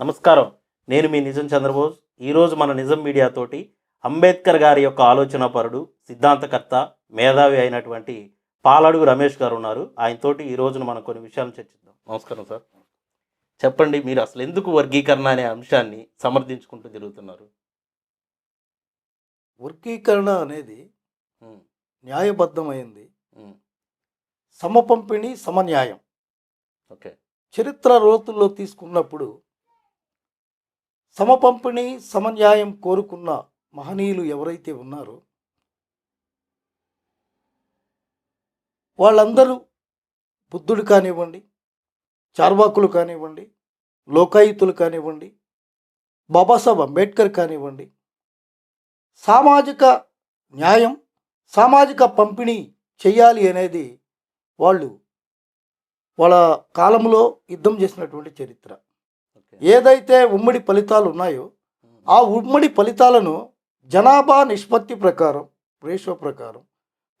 నమస్కారం. నేను మీ నిజం చంద్రబోస్. ఈరోజు మన నిజం మీడియా తోటి అంబేద్కర్ గారి యొక్క ఆలోచన పరుడు సిద్ధాంతకర్త మేధావి అయినటువంటి పాలడుగు రమేష్ గారు ఉన్నారు. ఆయనతోటి ఈ రోజున మనం కొన్ని విషయాలు చర్చిద్దాం. నమస్కారం సార్. చెప్పండి మీరు అసలు ఎందుకు వర్గీకరణ అనే అంశాన్ని సమర్థించుకుంటూ తిరుగుతున్నారు? వర్గీకరణ అనేది న్యాయబద్ధమైంది. సమపంపిణీ సమన్యాయం. ఓకే. చరిత్ర లోతుల్లో తీసుకున్నప్పుడు సమపంపిణీ సమన్యాయం కోరుకున్న మహనీయులు ఎవరైతే ఉన్నారో వాళ్ళందరూ బుద్ధుడు కానివ్వండి చార్వాకులు కానివ్వండి లోకాయుతులు కానివ్వండి బాబాసాహెబ్ అంబేద్కర్ కానివ్వండి సామాజిక న్యాయం సామాజిక పంపిణీ చేయాలి అనేది వాళ్ళు వాళ్ళ కాలంలో యుద్ధం చేసినటువంటి చరిత్ర. ఏదైతే ఉమ్మడి ఫలితాలు ఉన్నాయో ఆ ఉమ్మడి ఫలితాలను జనాభా నిష్పత్తి ప్రకారం రేషియో ప్రకారం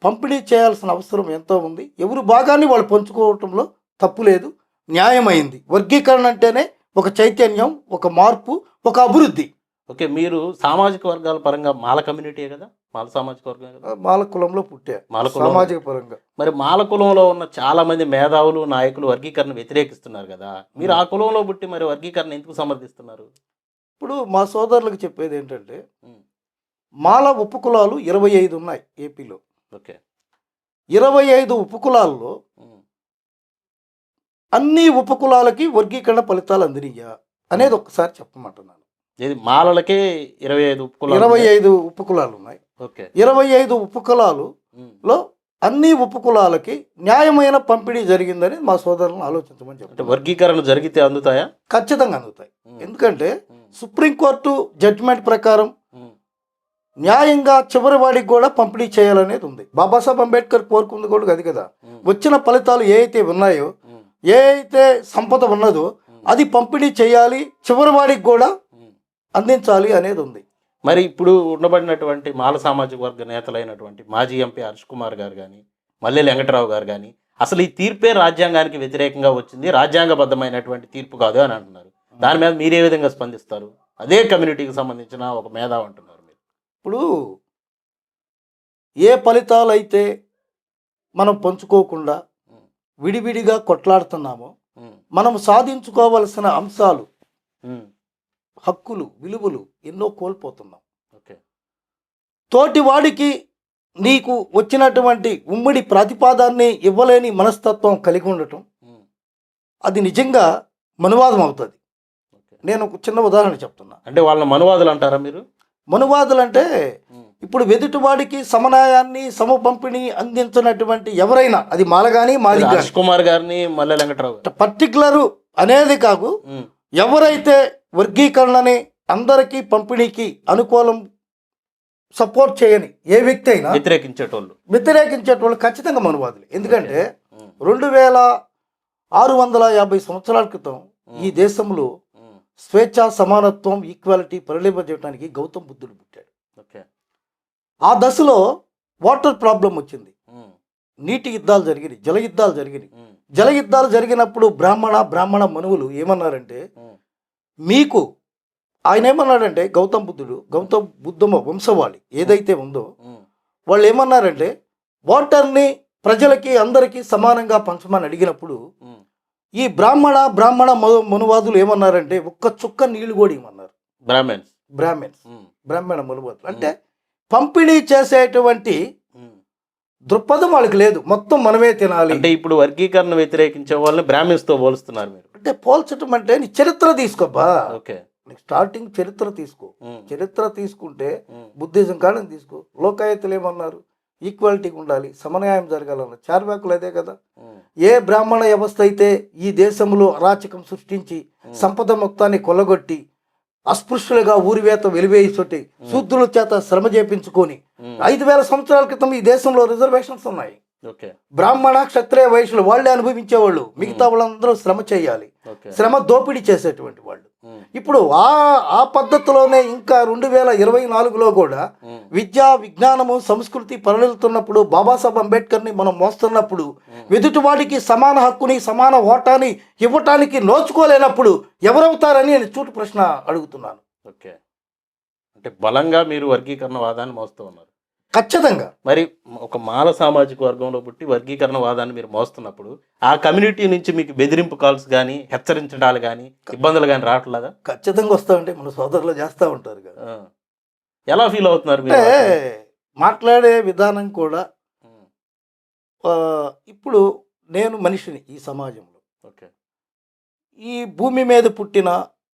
పంపిణీ చేయాల్సిన అవసరం ఎంతో ఉంది. ఎవరు భాగాన్ని వాళ్ళు పంచుకోవటంలో తప్పు లేదు న్యాయమైంది. వర్గీకరణ అంటేనే ఒక చైతన్యం ఒక మార్పు ఒక అభివృద్ధి. ఓకే మీరు సామాజిక వర్గాల పరంగా మాల కమ్యూనిటీయే కదా? మాల సామాజిక వర్గం కదా? మాల కులంలో పుట్టా. మాల సామాజిక పరంగా. మరి మాల కులంలో ఉన్న చాలా మంది మేధావులు నాయకులు వర్గీకరణ వ్యతిరేకిస్తున్నారు కదా? మీరు ఆ కులంలో పుట్టి మరి వర్గీకరణ ఎందుకు సమర్థిస్తున్నారు? ఇప్పుడు మా సోదరులకు చెప్పేది ఏంటంటే మాల ఉపకులాలు ఇరవై ఐదు ఉన్నాయి ఏపీలో. ఓకే. ఇరవై ఐదు ఉపకులాల్లో అన్ని ఉపకులాలకి వర్గీకరణ ఫలితాలు అందినయ్యా అనేది ఒక్కసారి చెప్పమంటున్నాను. ఇది మాలలకే ఇరవై ఐదు కులాలు ఇరవై. ఐదు ఉపకులాలు ఉన్నాయి. ఓకే. ఇరవై ఐదు ఉపకులాలు ఉమ్, లో అన్ని ఉపకులాలకి న్యాయమైన పంపిణీ జరిగిందని మా సోదరులను ఆలోచించమని చెప్తాను వర్గీకరణ జరిగితే అందుతాయా? ఖచ్చితంగా అందుతాయి. ఎందుకంటే సుప్రీంకోర్టు జడ్జిమెంట్ ప్రకారం న్యాయంగా చివరి వాడికి కూడా పంపిణీ చేయాలనేది ఉంది. బాబాసాహెబ్ అంబేద్కర్ కోరుకుంది కూడా అది కదా. వచ్చిన ఫలితాలు ఏ అయితే ఉన్నాయో ఏ అయితే సంపద ఉన్నదో అది పంపిణీ చేయాలి. చివరి వాడికి కూడా. అందించాలి అనేది ఉంది. మరి ఇప్పుడు ఉండబడినటువంటి మాల సామాజిక వర్గ నేతలైనటువంటి మాజీ ఎంపీ హర్ష్ కుమార్ గారు కానీ మల్లెల వెంకటరావు గారు కానీ అసలు ఈ తీర్పే రాజ్యాంగానికి వ్యతిరేకంగా వచ్చింది రాజ్యాంగబద్ధమైనటువంటి తీర్పు కాదు అని అంటున్నారు. దాని మీద మీరు విధంగా స్పందిస్తారు? అదే కమ్యూనిటీకి సంబంధించిన ఒక మేధావి అంటున్నారు మీరు. ఇప్పుడు ఏ ఫలితాలు అయితే మనం పంచుకోకుండా విడివిడిగా కొట్లాడుతున్నామో మనం సాధించుకోవలసిన అంశాలు హక్కులు విలువలు ఎన్నో కోల్పోతున్నాం. ఓకే. తోటి వాడికి నీకు వచ్చినటువంటి ఉమ్మడి ప్రతిపాదాన్ని ఇవ్వలేని మనస్తత్వం కలిగి ఉండటం అది నిజంగా మనువాదం అవుతుంది. నేను ఒక చిన్న ఉదాహరణ చెప్తున్నా. అంటే వాళ్ళ మనువాదులు అంటారా మీరు? మనువాదులు అంటే ఇప్పుడు వెదుటివాడికి సమన్యాయాన్ని సమపంపిణీ అందించినటువంటి ఎవరైనా అది మాల కానీ మాది కుమార్ గారిని మల్లెల వెంకటరావు పర్టికులరు అనేది కాదు ఉమ్, ఎవరైతే వర్గీకరణని అందరికీ పంపిణీకి అనుకూలం సపోర్ట్ చేయని ఏ వ్యక్తి అయినా వ్యతిరేకించేటోళ్ళు. వ్యతిరేకించేటోళ్ళు ఖచ్చితంగా మనువాదులు. ఎందుకంటే రెండు వేల ఆరు వందల యాభై సంవత్సరాల క్రితం ఈ దేశంలో స్వేచ్ఛ సమానత్వం ఈక్వాలిటీ పరిలింపజేయడానికి గౌతమ్ బుద్ధుడు పుట్టాడు. ఓకే. ఆ దశలో వాటర్ ప్రాబ్లం వచ్చింది. నీటి యుద్ధాలు జరిగినాయి జల యుద్ధాలు జరిగినాయి. జల యుద్ధాలు జరిగినప్పుడు బ్రాహ్మణ బ్రాహ్మణ మనువులు ఏమన్నారంటే మీకు ఆయన ఏమన్నాడంటే గౌతమ్ బుద్ధుడు గౌతమ్ బుద్ధమ వంశవాళి ఏదైతే ఉందో వాళ్ళు ఏమన్నారంటే వాటర్ని ప్రజలకి అందరికీ సమానంగా పంచమని అడిగినప్పుడు. ఈ బ్రాహ్మణ బ్రాహ్మణ మను- మనువాదులు ఏమన్నారంటే ఒక్క చుక్క నీళ్ళు కూడా ఇవ్వమన్నారు. బ్రాహ్మణ్స్. బ్రాహ్మణ్స్. బ్రాహ్మణ మనువాదులు. అంటే పంపిణీ చేసేటువంటి. దృక్పథం వాళ్ళకి లేదు. మొత్తం మనమే తినాలి. అంటే ఇప్పుడు వర్గీకరణ వ్యతిరేకించే వాళ్ళని బ్రాహ్మిన్స్తో పోలుస్తున్నారు మీరు. అంటే పోల్చడం అంటే నీ చరిత్ర తీసుకోబ్బా. ఓకే. నీకు స్టార్టింగ్ చరిత్ర తీసుకో. చరిత్ర తీసుకుంటే బుద్ధిజం కాడని తీసుకో. లోకాయతులు ఏమన్నారు? ఈక్వాలిటీగా ఉండాలి సమన్యాయం జరగాలన్నారు. చార్వాకులు అదే కదా. ఏ బ్రాహ్మణ వ్యవస్థ అయితే ఈ దేశంలో అరాచకం సృష్టించి సంపద మొత్తాన్ని కొల్లగొట్టి అస్పృశ్యులుగా ఊరివేత వెలివేయిచొట్టి శూద్రుల చేత శ్రమ చేపించుకొని ఐదు వేల సంవత్సరాల క్రితం ఈ దేశంలో రిజర్వేషన్స్ ఉన్నాయి. బ్రాహ్మణ క్షత్రియ వైశ్యులు వాళ్ళే అనుభవించేవాళ్ళు. మిగతా వాళ్ళందరూ శ్రమ చేయాలి. శ్రమ దోపిడీ చేసేటువంటి వాళ్ళు. ఇప్పుడు ఆ ఆ పద్ధతిలోనే ఇంకా రెండు వేల ఇరవై నాలుగులో కూడా విద్య విజ్ఞానము సంస్కృతి పరిణిలుతున్నప్పుడు బాబాసాహెబ్ అంబేద్కర్ని మనం మోస్తున్నప్పుడు ఎదుటివాడికి సమాన హక్కుని సమాన ఓటాని ఇవ్వటానికి నోచుకోలేనప్పుడు ఎవరవుతారని నేను చూటు ప్రశ్న అడుగుతున్నాను. ఓకే. అంటే బలంగా మీరు వర్గీకరణ వాదాన్ని మోస్తూ ఉన్నారు. ఖచ్చితంగా. మరి ఒక మాల సామాజిక వర్గంలో పుట్టి వర్గీకరణ వాదాన్ని మీరు మోస్తున్నప్పుడు ఆ కమ్యూనిటీ నుంచి మీకు బెదిరింపు కాల్స్ కానీ హెచ్చరించడాలు కానీ ఇబ్బందులు కానీ రావట్లేదా? ఖచ్చితంగా వస్తామంటే మన సోదరులు చేస్తూ ఉంటారు కదా. ఎలా ఫీల్ అవుతున్నారు మాట్లాడే విధానం కూడా ఇప్పుడు నేను మనిషిని ఈ సమాజంలో. ఓకే. ఈ భూమి మీద పుట్టిన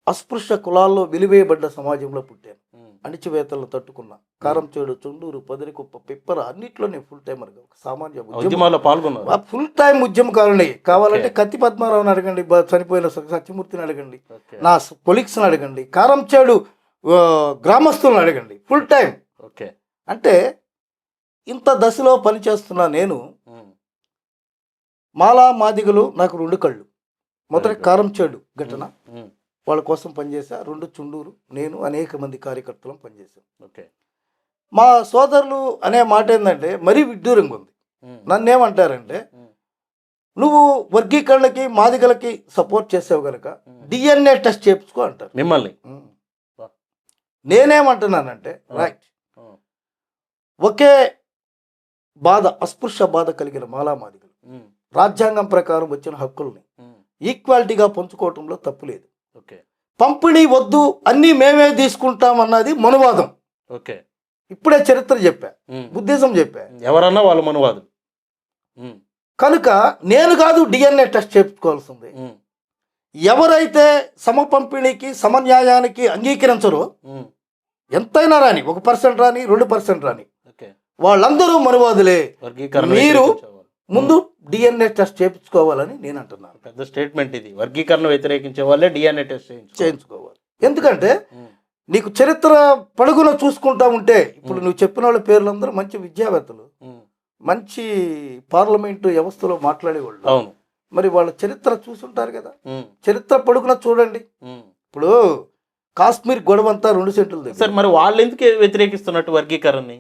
అస్పృశ్య కులాల్లో వెలివేయబడ్డ సమాజంలో పుట్టాను. ఉమ్, అణిచివేతలు తట్టుకున్నా కారంచేడు చుండూరు పొదరికుప్ప పిప్పర అన్నిట్లో నేను ఫుల్ టైమర్ సామాన్య ఉద్యమ. ఉద్యమాల్లో పాల్గొన్నారు. ఫుల్ టైం ఉద్యమకారుని కావాలంటే. కత్తి పద్మారావుని అడగండి చనిపోయిన సత్యమూర్తిని అడగండి నా కొలిక్స్ని అడగండి కారంచేడు ఆ, గ్రామస్తులను అడగండి ఫుల్ టైం ఓకే. అంటే ఇంత దశలో పనిచేస్తున్న నేను మాలా మాదిగలు నాకు రెండు కళ్ళు. మొదటి good. కారంచేడు ఘటన. వాళ్ళ కోసం పనిచేశా రెండు చుండూరు. నేను అనేక మంది కార్యకర్తలను పనిచేశాం. ఓకే. మా సోదరులు అనే మాట ఏంటంటే మరీ విడ్డూరంగా ఉంది. ఉమ్, నన్నేమంటారంటే ఉమ్, నువ్వు వర్గీకరణకి మాదిగలకి సపోర్ట్ చేసావు కనుక. డిఎన్ఏ టెస్ట్ చేయించుకో అంటారు. మిమ్మల్ని. నేనేమంటున్నానంటే. రైట్. ఒకే బాధ అస్పృశ్య బాధ కలిగిన మాలా మాదిగలు. రాజ్యాంగం ప్రకారం వచ్చిన హక్కుల్ని ఈక్వాలిటీగా పంచుకోవటంలో తప్పు లేదు. పంపిణీ వద్దు అన్నీ మేమే తీసుకుంటామన్నది మనువాదం. ఓకే. ఇప్పుడే చరిత్ర చెప్పా ఉద్దేశం చెప్పా. ఎవరన్నా వాళ్ళ మనువాదులు ఉమ్, కనుక నేను కాదు డిఎన్ఏ టెస్ట్ చేయించుకోవాల్సింది. ఉమ్, ఎవరైతే సమ పంపిణీకి సమన్యాయానికి అంగీకరించరో ఎంతైనా రాని ఒక పర్సెంట్ రాని రెండు పర్సెంట్ రాని వాళ్ళందరూ మనువాదులే. మీరు. ముందు డిఎన్ఏ టెస్ట్ చేయించుకోవాలని నేను అంటున్నాను. పెద్ద స్టేట్మెంట్ ఇది. వర్గీకరణ వ్యతిరేకించే వాళ్ళే డిఎన్ఏ టెస్ట్ చేయించుకోవాలి. ఎందుకంటే నీకు చరిత్ర పడుగున చూసుకుంటా ఉంటే ఇప్పుడు. నువ్వు చెప్పిన వాళ్ళ పేర్లందరూ మంచి విద్యావేత్తలు మంచి పార్లమెంటు వ్యవస్థలో మాట్లాడేవాళ్ళు. అవును. మరి వాళ్ళ చరిత్ర చూసుంటారు కదా. చరిత్ర పడుకున చూడండి. ఇప్పుడు కాశ్మీర్ గొడవ అంతా రెండు సెంట్లు. సార్ మరి వాళ్ళు ఎందుకు వ్యతిరేకిస్తున్నట్టు వర్గీకరణని?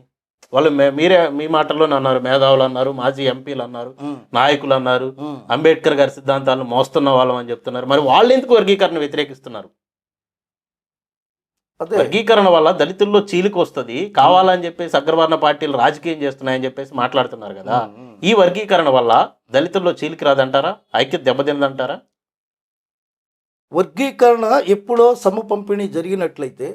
వాళ్ళు మీరే మీ మాటల్లోనే అన్నారు మేధావులు అన్నారు మాజీ ఎంపీలు అన్నారు నాయకులు అన్నారు. అంబేద్కర్ గారి సిద్ధాంతాలను మోస్తున్న వాళ్ళం అని చెప్తున్నారు. మరి వాళ్ళు ఎందుకు వర్గీకరణ వ్యతిరేకిస్తున్నారు? వర్గీకరణ వల్ల దళితుల్లో చీలిక వస్తుంది. కావాలని చెప్పేసి అగ్రవర్ణ పార్టీలు రాజకీయం చేస్తున్నాయని చెప్పేసి మాట్లాడుతున్నారు కదా. ఈ వర్గీకరణ వల్ల దళితుల్లో చీలిక రాదంటారా? ఐక్యత దెబ్బతిందంటారా? వర్గీకరణ ఎప్పుడో సమ పంపిణీ జరిగినట్లయితే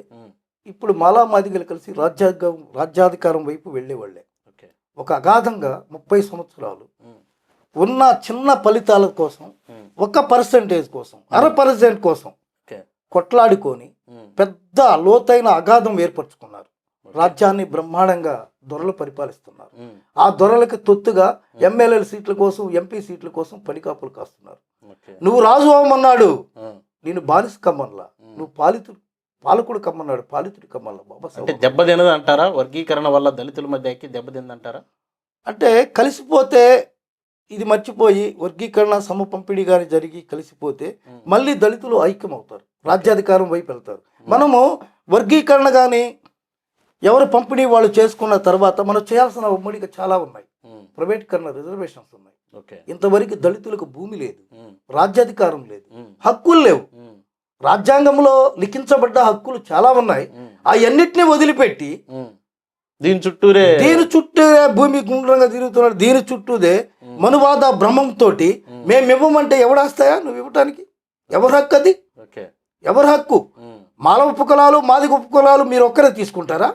ఇప్పుడు మాలా మాదిగలు కలిసి రాజ్యాంగం రాజ్యాధికారం వైపు వెళ్ళేవాళ్ళే. ఓకే. ఒక అగాధంగా ముప్పై సంవత్సరాలు. ఉన్న చిన్న ఫలితాల కోసం ఒక పర్సెంటేజ్ కోసం అర పర్సెంట్ కోసం కొట్లాడుకొని పెద్ద లోతైన అగాధం ఏర్పరచుకున్నారు. రాజ్యాన్ని బ్రహ్మాండంగా దొరలు పరిపాలిస్తున్నారు. ఆ దొరలకు తొత్తుగా ఎమ్మెల్యేల సీట్ల కోసం ఎంపీ సీట్ల కోసం పనికాపులు కాస్తున్నారు. నువ్వు రాజు అవ్వమన్నాడు. నేను బానిస కమ్మన్లా నువ్వు పాలితుడు పాలకుడు కమ్మన్నాడు పాలితుడు కమ్మల్లా బాబా అంటే. దెబ్బతినదు అంటారా వర్గీకరణ వల్ల దళితుల మధ్య ఐక్యత దెబ్బతిందంటారా అంటే కలిసిపోతే ఇది మర్చిపోయి వర్గీకరణ సమ పంపిణీ కానీ జరిగి కలిసిపోతే మళ్ళీ దళితులు ఐక్యం అవుతారు రాజ్యాధికారం వైపు వెళ్తారు. మనము వర్గీకరణ కానీ ఎవరు పంపిణీ వాళ్ళు చేసుకున్న తర్వాత మనం చేయాల్సిన ఉమ్మడిగా చాలా ఉన్నాయి. ప్రైవేటీకరణ రిజర్వేషన్స్ ఉన్నాయి. ఓకే. ఇంతవరకు దళితులకు భూమి లేదు రాజ్యాధికారం లేదు హక్కులు లేవు. రాజ్యాంగంలో లిఖించబడ్డ హక్కులు చాలా ఉన్నాయి. అవన్నిటిని వదిలిపెట్టి. దీని చుట్టూరే దీని చుట్టూ భూమి గుండ్రంగా తిరుగుతున్నాడు. దీని చుట్టూదే మనువాద భ్రమంతోటి మేము. ఇవ్వమంటే ఎవడాస్తాయా నువ్వు ఇవ్వటానికి? ఎవరి హక్కు అది? ఎవరి హక్కు? మాల ఉపకులాలు మాదిగ ఉపకులాలు మీరు ఒక్కరే తీసుకుంటారా?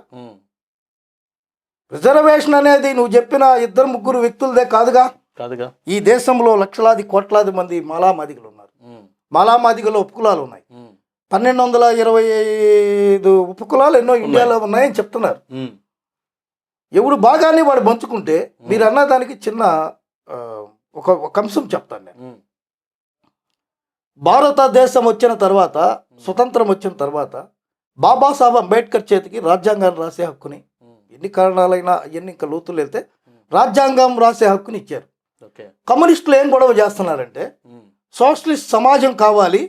రిజర్వేషన్ అనేది నువ్వు చెప్పిన ఇద్దరు ముగ్గురు వ్యక్తులదే కాదుగా? కాదుగా. ఈ దేశంలో లక్షలాది కోట్లాది మంది మాలా మాదిగలు ఉన్నారు ఉమ్, మాలా మాదిగలో ఉపకులాలు ఉన్నాయి. పన్నెండు వందల ఇరవై ఐదు ఉపకులాలు ఎన్నో ఇండియాలో ఉన్నాయని చెప్తున్నారు. ఎవడు బాగానే వాడు పంచుకుంటే మీరు అన్న దానికి చిన్న ఒక ఒక అంశం చెప్తాను నేను. భారతదేశం వచ్చిన తర్వాత స్వతంత్రం వచ్చిన తర్వాత బాబాసాహెబ్ అంబేద్కర్ చేతికి రాజ్యాంగాన్ని రాసే హక్కుని ఎన్ని కారణాలైనా అవన్నీ ఇంకా లోతులు వెళ్తే రాజ్యాంగం రాసే హక్కుని ఇచ్చారు. కమ్యూనిస్టులు ఏం గొడవ చేస్తున్నారంటే సోషలిస్ట్ సమాజం కావాలి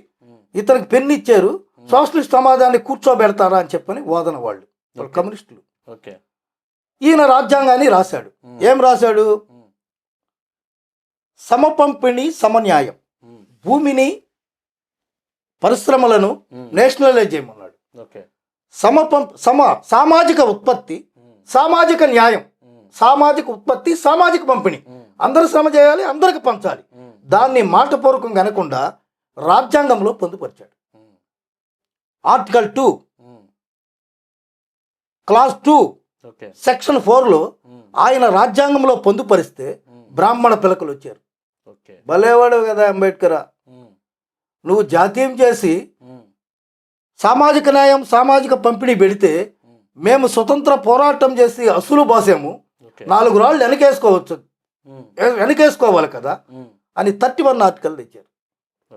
ఇతనికి పెన్ను ఇచ్చారు సోషలిస్ట్ సమాజాన్ని కూర్చోబెడతారా అని చెప్పని వాదన వాళ్ళు. కమ్యూనిస్టులు ఓకే ఈయన రాజ్యాంగాన్ని రాశాడు. ఏం రాశాడు. సమపంపిణి సమన్యాయం. భూమిని పరిశ్రమలను. నేషనలైజ్ చేయమన్నాడు సమపం సమ సామాజిక ఉత్పత్తి. సామాజిక న్యాయం. సామాజిక ఉత్పత్తి సామాజిక పంపిణీ. అందరూ శ్రమ చేయాలి అందరికి పంచాలి. దాన్ని మాటపూర్వకంగా అనకుండా రాజ్యాంగంలో పొందుపరిచాడు. Article two. Class two section ఫోర్లో. ఆయన రాజ్యాంగంలో పొందుపరిస్తే ఉమ్. బ్రాహ్మణ పిలకలు వచ్చారు భలేవాడు కదా అంబేద్కర్ ఉమ్. నువ్వు జాతీయం చేసి ఉమ్. సామాజిక న్యాయం సామాజిక పంపిణీ పెడితే. మేము స్వతంత్ర పోరాటం చేసి అసలు బాసాము నాలుగు రాళ్ళు వెనకేసుకోవచ్చు వెనకేసుకోవాలి కదా. అని థర్టీ వన్ ఆర్టికల్ తెచ్చారు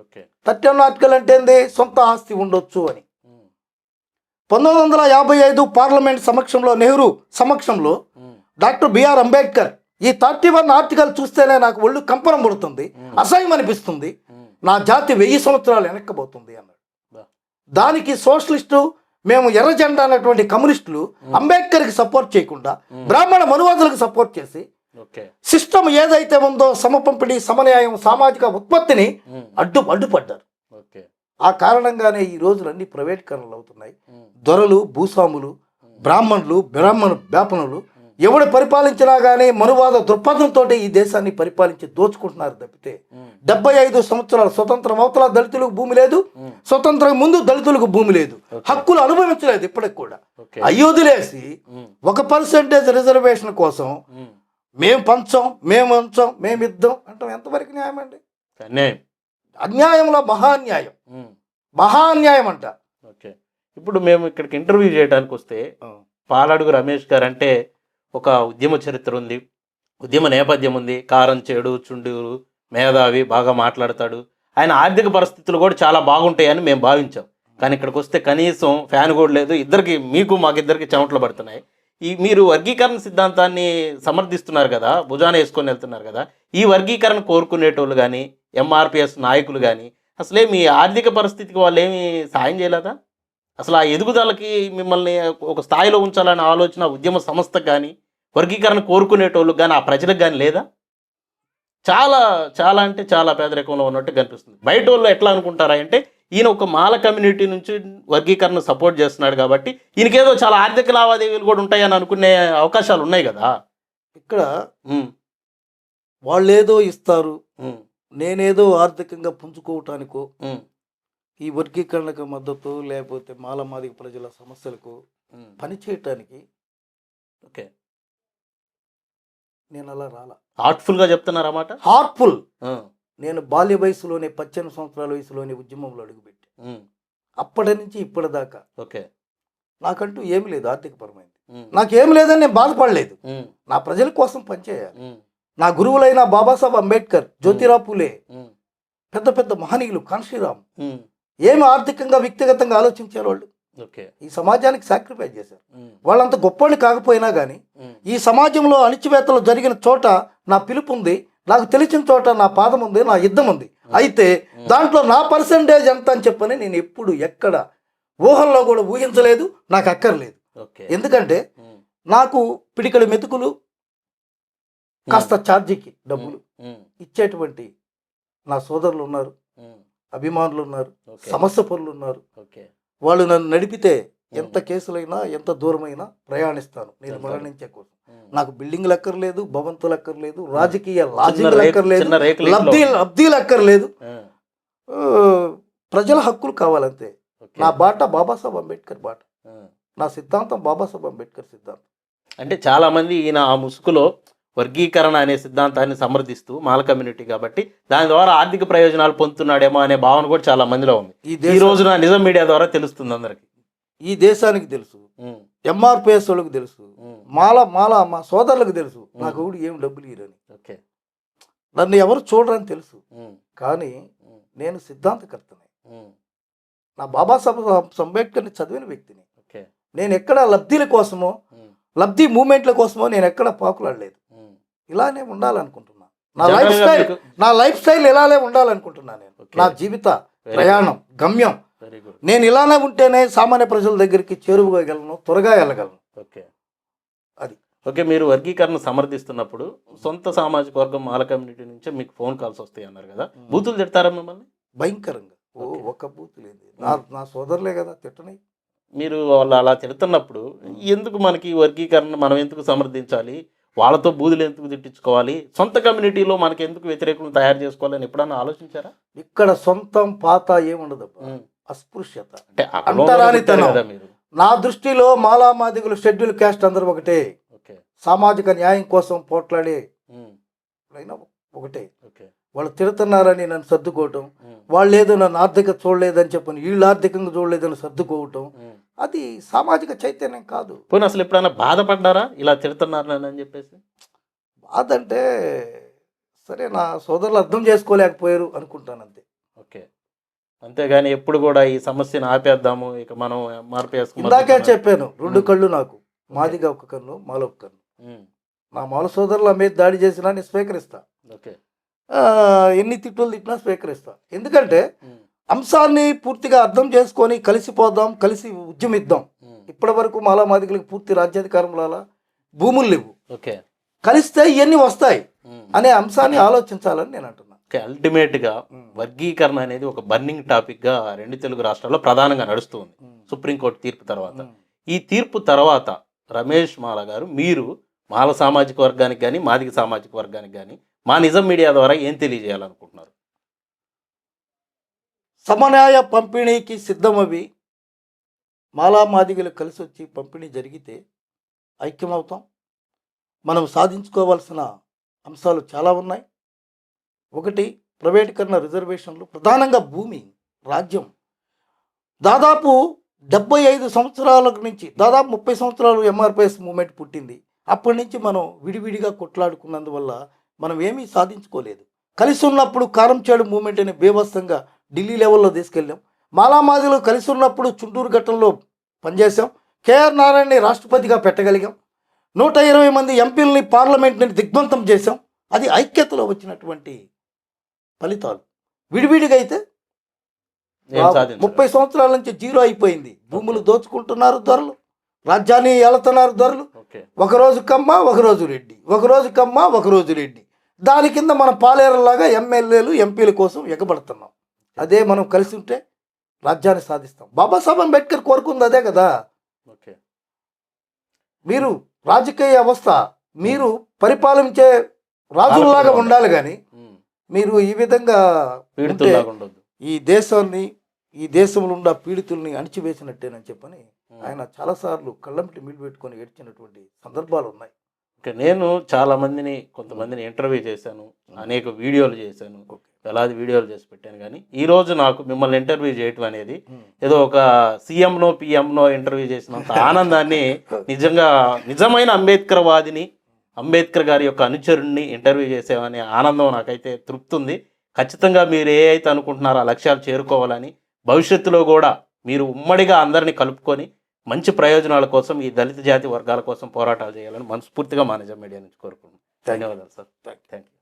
ఓకే థర్టీ వన్ ఆర్టికల్ అంటే ఏంది సొంత ఆస్తి ఉండొచ్చు అని. పంతొమ్మిది వందల యాభై ఐదు పార్లమెంట్ సమక్షంలో నెహ్రూ సమక్షంలో. డాక్టర్ బిఆర్ అంబేద్కర్ ఈ థర్టీ వన్ ఆర్టికల్ చూస్తేనే నాకు ఒళ్ళు కంపనం పడుతుంది. అసహ్యం అనిపిస్తుంది. నా జాతి వెయ్యి సంవత్సరాలు వెనక్కబోతుంది అన్నాడు. దానికి సోషలిస్టు మేము ఎర్ర జెండా అన్నటువంటి కమ్యూనిస్టులు అంబేద్కర్కి సపోర్ట్ చేయకుండా. బ్రాహ్మణ మనువాదులకు సపోర్ట్ చేసి సిస్టమ్ ఏదైతే ఉందో సమపంపిణీ సమన్యాయం సామాజిక ఉత్పత్తిని. అడ్డు అడ్డుపడ్డారు ఆ కారణంగానే ఈ రోజులు అన్ని ప్రైవేటీకరణలు అవుతున్నాయి. దొరలు భూస్వాములు బ్రాహ్మణులు బ్రాహ్మణ వ్యాపనులు ఎవడు పరిపాలించినా కానీ మనువాద దృక్పథంతో ఈ దేశాన్ని పరిపాలించి దోచుకుంటున్నారు తప్పితే. డెబ్బై ఐదు సంవత్సరాల స్వతంత్రం అవతల దళితులకు భూమి లేదు. స్వతంత్రం ముందు దళితులకు భూమి లేదు హక్కులు అనుభవించలేదు ఇప్పటికి కూడా అయోధ్యలేసి. ఒక పర్సెంటేజ్ రిజర్వేషన్ కోసం. మేము పంచం మేము అంచం మేము ఇద్దాం అంటాం. ఎంతవరకు న్యాయం అండి? అన్యాయం. అన్యాయంలో మహాన్యాయం. మహాన్యాయం అంట. ఓకే. ఇప్పుడు మేము ఇక్కడికి ఇంటర్వ్యూ చేయడానికి వస్తే పాలడుగు రమేష్ గారు అంటే ఒక ఉద్యమ చరిత్ర ఉంది. ఉద్యమ నేపథ్యం ఉంది. కారం చేడు చుండూరు మేధావి బాగా మాట్లాడతాడు. ఆయన ఆర్థిక పరిస్థితులు కూడా చాలా బాగుంటాయని మేము భావించాం. కానీ ఇక్కడికి వస్తే కనీసం ఫ్యాన్ కూడా లేదు. ఇద్దరికి మీకు మాకిద్దరికి చెమటలు పడుతున్నాయి. ఈ మీరు వర్గీకరణ సిద్ధాంతాన్ని సమర్థిస్తున్నారు కదా భుజాన వేసుకొని వెళ్తున్నారు కదా ఈ వర్గీకరణ కోరుకునేటోళ్ళు కానీ ఎంఆర్పిఎస్ నాయకులు కానీ అసలే మీ ఆర్థిక పరిస్థితికి వాళ్ళు ఏమి సాయం చేయలేదా? అసలు ఆ ఎదుగుదలకి మిమ్మల్ని ఒక స్థాయిలో ఉంచాలనే ఆలోచన ఉద్యమ సంస్థకు కానీ వర్గీకరణ కోరుకునేటోళ్ళకి కానీ ఆ ప్రజలకు కానీ లేదా? చాలా చాలా అంటే చాలా పేదరికంలో ఉన్నట్టు కనిపిస్తుంది. బయట వాళ్ళు ఎట్లా అనుకుంటారా అంటే ఈయన ఒక మాల కమ్యూనిటీ నుంచి వర్గీకరణ సపోర్ట్ చేస్తున్నాడు కాబట్టి ఈయనకేదో చాలా ఆర్థిక లావాదేవీలు కూడా ఉంటాయని అనుకునే అవకాశాలు ఉన్నాయి కదా. ఇక్కడ వాళ్ళేదో ఇస్తారు. నేనేదో ఆర్థికంగా పుంజుకోవటానికో ఈ వర్గీకరణకు మద్దతు లేకపోతే మాలమాదిక ప్రజల సమస్యలకు ఉమ్. పని చేయటానికి ఓకే. నేను అలా రాలా. హార్ట్ఫుల్గా చెప్తున్నారు అన్నమాట హార్ట్ఫుల్. నేను బాల్య వయసులోనే పద్దెనిమిది సంవత్సరాల వయసులోనే ఉద్యమంలో అడుగుపెట్టి. అప్పటి నుంచి ఇప్పటిదాకా. ఓకే. నాకంటూ ఏమి లేదు ఆర్థికపరమైంది. ఉమ్, నాకేం లేదని నేను బాధపడలేదు. నా ప్రజల కోసం పనిచేయాలి. నా గురువులైన బాబాసాహెబ్ అంబేద్కర్ జ్యోతిరావు పూలే పెద్ద పెద్ద మహనీయులు కాన్షీరామ్ ఉమ్, ఏమి ఆర్థికంగా వ్యక్తిగతంగా ఆలోచించారు వాళ్ళు? ఓకే. ఈ సమాజానికి సాక్రిఫైస్ చేశారు. వాళ్ళంత గొప్పని కాకపోయినా కానీ ఈ సమాజంలో అణిచివేతలు జరిగిన చోట నా పిలుపు ఉంది. నాకు తెలిసిన చోట నా పాదం ఉంది నా యుద్ధం ఉంది. అయితే దాంట్లో నా పర్సంటేజ్ ఎంత అని చెప్పని నేను ఎప్పుడు ఎక్కడ ఊహల్లో కూడా ఊహించలేదు నాకు అక్కర్లేదు. ఓకే. ఎందుకంటే నాకు పిడికల మెతుకులు కాస్త ఛార్జీకి డబ్బులు ఇచ్చేటువంటి నా సోదరులు ఉన్నారు అభిమానులు ఉన్నారు సమస్య పనులు ఉన్నారు. ఓకే. వాళ్ళు నన్ను నడిపితే ఎంత కేసులైనా ఎంత దూరమైనా ప్రయాణిస్తాను. నేను. మరణించే కోసం. నాకు బిల్డింగ్లు అక్కర్లేదు భవంతులు అక్కర్లేదు రాజకీయ లాజింగ్లు అక్కర్లేదు లబ్ధి. లబ్ధీలు అక్కర్లేదు ప్రజల హక్కులు కావాలంతే. నా బాట బాబాసాహెబ్ అంబేద్కర్ బాట. నా సిద్ధాంతం బాబాసాహెబ్ అంబేద్కర్ సిద్ధాంతం. అంటే చాలా మంది ఈయన ఆ ముసుగులో వర్గీకరణ అనే సిద్ధాంతాన్ని సమర్థిస్తూ మాల కమ్యూనిటీ కాబట్టి దాని ద్వారా ఆర్థిక ప్రయోజనాలు పొందుతున్నాడేమో అనే భావన కూడా చాలా మందిలో ఉంది ఈ రోజున నిజం మీడియా ద్వారా తెలుస్తుంది అందరికి. ఈ దేశానికి తెలుసు. ఎంఆర్పిఎస్ వాళ్ళకి తెలుసు. మాల మాల మా సోదరులకు తెలుసు. నాకు ఎవడు ఏం డబ్బులు ఇరని ఓకే. నన్ను ఎవరు చూడరని తెలుసు. కానీ నేను సిద్ధాంతకర్తని. నా బాబాసాహెబ్ అంబేద్కర్ని చదివిన వ్యక్తిని. ఓకే. నేను ఎక్కడ లబ్ధిల కోసమో లబ్ధి మూమెంట్ల కోసమో నేను ఎక్కడ పాకులాడలేదు. ఇలానే ఉండాలనుకుంటున్నా. నా లైఫ్ స్టైల్ నా లైఫ్ స్టైల్ ఇలానే ఉండాలనుకుంటున్నా నేను. నా జీవిత ప్రయాణం గమ్యం వెరీ గుడ్ నేను ఇలానే ఉంటేనే సామాన్య ప్రజల దగ్గరికి చేరువగలను త్వరగా వెళ్ళగలను. ఓకే అది. ఓకే మీరు వర్గీకరణ సమర్థిస్తున్నప్పుడు సొంత సామాజిక వర్గం మాల కమ్యూనిటీ నుంచే మీకు ఫోన్ కాల్స్ వస్తాయి అన్నారు కదా. బూతులు తిడతారా మిమ్మల్ని? భయంకరంగా. ఓ. ఒక్క బూత్ లేదు. నా నా సోదరులే కదా తిట్టని. మీరు వాళ్ళు అలా తిడుతున్నప్పుడు ఎందుకు మనకి వర్గీకరణ మనం ఎందుకు సమర్థించాలి? వాళ్ళతో బూదులు ఎందుకు తిట్టించుకోవాలి? సొంత కమ్యూనిటీలో మనకి ఎందుకు వ్యతిరేకులను తయారు చేసుకోవాలని ఎప్పుడన్నా ఆలోచించారా? ఇక్కడ సొంతం పాత ఏముండదబ్బా. అస్పృశ్యత. అంటే అంటరానితనం. నా దృష్టిలో మాలామాదిగులు షెడ్యూల్ క్యాస్ట్ అందరూ ఒకటే ఓకే. సామాజిక న్యాయం కోసం పోట్లాడే ఒకటే. ఓకే. వాళ్ళు తిడుతున్నారని నన్ను సర్దుకోవటం వాళ్ళు ఏదో నన్ను ఆర్థిక చూడలేదని చెప్పని వీళ్ళు ఆర్థికంగా చూడలేదని సర్దుకోవటం. అది సామాజిక చైతన్యం కాదు. పోనీ అసలు ఎప్పుడైనా బాధపడ్డారా? ఇలా తిడుతున్నారు అని చెప్పేసి? బాధంటే సరే నా సోదరులు అర్థం చేసుకోలేకపోయారు అనుకుంటాను అంతే. ఓకే. అంతేగాని ఎప్పుడు కూడా ఈ సమస్యను ఆపేద్దాము ఇక మనం మార్పు వేసుకుని ఇందాకే. చెప్పాను రెండు. కళ్ళు నాకు మాదిగా ఒక కన్ను మాలో ఒక కన్ను నా మాల సోదరుల మీద దాడి చేసినా నేను స్వీకరిస్తా. ఓకే. ఎన్ని తిట్టులు తిట్టినా స్వీకరిస్తా. ఎందుకంటే అంశాన్ని పూర్తిగా అర్థం చేసుకొని కలిసిపోదాం కలిసి ఉద్యమిద్దాం. ఇప్పటి వరకు మాలా మాదిగలకు పూర్తి రాజ్యాధికారం లాలా భూములు లేవు. ఓకే. కలిస్తే ఇవన్నీ వస్తాయి. అనే అంశాన్ని ఆలోచించాలని నేను అంటున్నా. ఓకే అల్టిమేట్గా వర్గీకరణ అనేది ఒక బర్నింగ్ టాపిక్గా రెండు తెలుగు రాష్ట్రాల్లో ప్రధానంగా నడుస్తుంది. సుప్రీంకోర్టు తీర్పు తర్వాత. ఈ తీర్పు తర్వాత రమేష్ మాల గారు మీరు మాల సామాజిక వర్గానికి కానీ మాదిగ సామాజిక వర్గానికి కానీ మా నిజం మీడియా ద్వారా ఏం తెలియజేయాలనుకుంటున్నారు? సమన్యాయ పంపిణీకి సిద్ధమవి. మాలా మాదిగలు కలిసి వచ్చి పంపిణీ జరిగితే ఐక్యమవుతాం. మనం సాధించుకోవాల్సిన అంశాలు చాలా ఉన్నాయి. ఒకటి ప్రైవేటీకరణ రిజర్వేషన్లు ప్రధానంగా భూమి రాజ్యం. దాదాపు డెబ్బై ఐదు సంవత్సరాల నుంచి దాదాపు ముప్పై సంవత్సరాలు ఎంఆర్పిఎస్ మూమెంట్ పుట్టింది. అప్పటి నుంచి మనం విడివిడిగా కొట్లాడుకున్నందువల్ల మనం ఏమీ సాధించుకోలేదు. కలిసి ఉన్నప్పుడు కారంచేడు మూమెంట్ అనే బీభత్సంగా ఢిల్లీ లెవెల్లో తీసుకెళ్ళాం. మాలామాదిలో కలిసి ఉన్నప్పుడు చుంటూరు ఘట్టంలో పనిచేశాం. కేఆర్ నారాయణని రాష్ట్రపతిగా పెట్టగలిగాం. నూట ఇరవై మంది ఎంపీలని పార్లమెంట్ని దిగ్బంతం చేశాం. అది ఐక్యతలో వచ్చినటువంటి ఫలితాలు. విడివిడిగా అయితే ముప్పై సంవత్సరాల నుంచి జీరో అయిపోయింది. భూములు దోచుకుంటున్నారు ధరలు రాజ్యాన్ని ఏలుతున్నారు ధరలు. ఒకరోజు కమ్మ ఒకరోజు రెడ్డి. ఒకరోజు కమ్మ ఒకరోజు రెడ్డి. దాని కింద మన పాలేరులాగా ఎమ్మెల్యేలు ఎంపీల కోసం ఎగబడుతున్నాం. అదే మనం కలిసి ఉంటే రాజ్యాన్ని సాధిస్తాం. బాబాసాహెబ్ అంబేద్కర్ కోరుకుంది అదే కదా. ఓకే. మీరు రాజకీయ వ్యవస్థ మీరు పరిపాలించే రాజుల్లాగా ఉండాలి కానీ. మీరు ఈ విధంగా ఈ దేశాన్ని ఈ దేశంలో ఉన్న పీడితుల్ని అణిచివేసినట్టేనని చెప్పని. ఆయన చాలాసార్లు కళ్ళంటి మీలు పెట్టుకొని ఏడ్చినటువంటి సందర్భాలు ఉన్నాయి నేను చాలా మందిని కొంతమందిని ఇంటర్వ్యూ చేశాను అనేక వీడియోలు చేశాను. వేలాది వీడియోలు చేసి పెట్టాను కానీ ఈ రోజు నాకు మిమ్మల్ని ఇంటర్వ్యూ చేయటం అనేది ఏదో ఒక సీఎంనో పిఎంనో ఇంటర్వ్యూ చేసినంత ఆనందాన్ని నిజంగా నిజమైన అంబేద్కర్ వాదిని అంబేద్కర్ గారి యొక్క అనుచరుణ్ణి ఇంటర్వ్యూ చేసేవనే ఆనందం నాకైతే తృప్తి ఉంది ఖచ్చితంగా మీరు ఏ అయితే అనుకుంటున్నారో ఆ లక్ష్యాలు చేరుకోవాలని భవిష్యత్తులో కూడా మీరు ఉమ్మడిగా అందరినీ కలుపుకొని మంచి ప్రయోజనాల కోసం ఈ దళిత జాతి వర్గాల కోసం పోరాటాలు చేయాలని మనస్ఫూర్తిగా మా నిజం మీడియా నుంచి కోరుకుంటున్నాను ధన్యవాదాలు సార్. Thank you